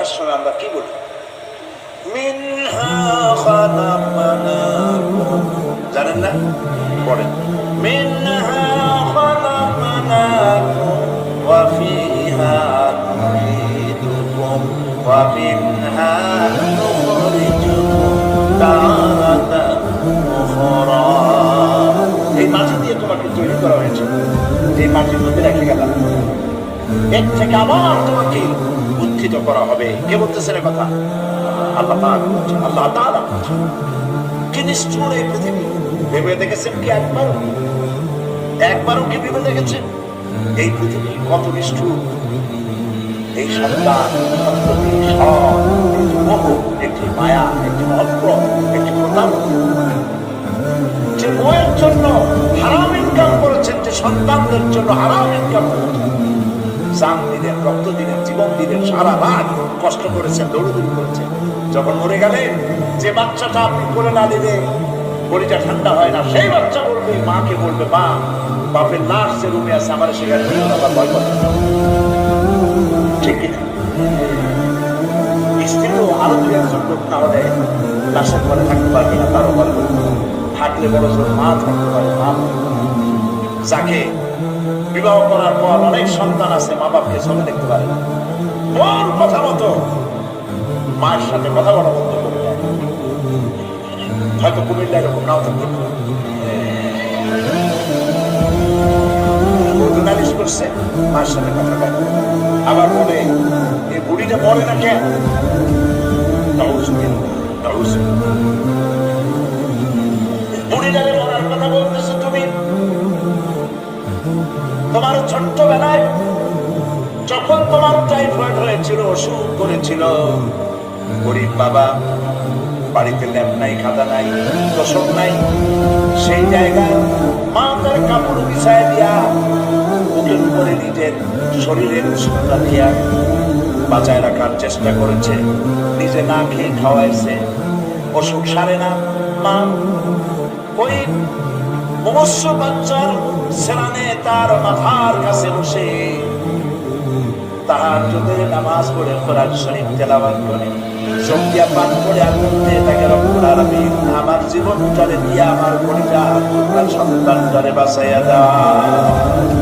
দেখার সময় আমরা কি বলি? জানেন না? পড়েন। এই মাটি দিয়ে তোমাকে তৈরি করা হয়েছে। এই মাটির মধ্যে রেখে গেলাম। এর থেকে আবার তোমাকে উত্থিত করা হবে। কে বলতেছেন কথা? আল্লাহ আল্লাহ কি নিষ্ঠুর এই পৃথিবী। ভেবে দেখেছেন কি একবারও? একবারও কি ভেবে দেখেছেন? এই পৃথিবী কত নিষ্ঠুর। এই সন্তান একটি মায়া, একটি অস্ত্র একটি প্রতারণা যে বইয়ের জন্য হারাম ইনকাম করেছেন, যে সন্তানদের জন্য হারাম ইনকাম করেছেন। জান দিলেন, রক্ত দিলেন, জীবন দিলেন, সারা রাত কষ্ট করেছেন, দৌড়দৌড়ি করেছেন। যখন মরে গেলেন, যে বাচ্চাটা আপনি করে না দিলে বডিটা ঠান্ডা হয় না, সেই বাচ্চা বলবে, মাকে বলবে, মা, বাপের লাশ যে রুমে আছে, আমার সেখানে আবার ভয় করে ঠিক কিনা স্ত্রীও আরও একজন লোক না লাশের ঘরে থাকতে পারবে না, তারও ঘরে থাকলে বড় মা থাকতে পারে, মা। যাকে বিবাহ করার পর অনেক সন্তান আছে মা বাপকে ছবি দেখতে পারে। না মন কথা মতো মায়ের সাথে কথা বলা বন্ধ করে দেয় হয়তো কুমিল্লা এরকম নাও থাকতে। নালিশ করছে সাথে কথা বলে। আবার বলে বুড়িটা মরে না কেন। বুড়িটারে মরার কথা বলতেছো তোমার ছোট্টবেলায় যখন তোমার টাইফয়েড হয়েছিল, অসুখ করেছিল, গরিব বাবা, বাড়িতে ল্যাপ নাই, খাতা নাই তোষক নাই, সেই জায়গায় মা তার কাপড় বিছায় দিয়া বুকের উপরে নিজের শরীরের উষ্ণতা দিয়া বাঁচায় রাখার চেষ্টা করেছে। নিজে না খেয়ে খাওয়াইছে, অসুখ সারে না। মা অবশ্য বাচ্চার সেরানে তার মাথার কাছে বসে তাহার যদি নামাজ পড়ে কোরআন শরীফ তেলাবাদ করে। সন্ধ্যা পান করে মধ্যে তাকে রব্বুল আলামিন আমার জীবন চলে দিয়ে, আমার পরিবার সন্তান চলে বাঁচাইয়া দাও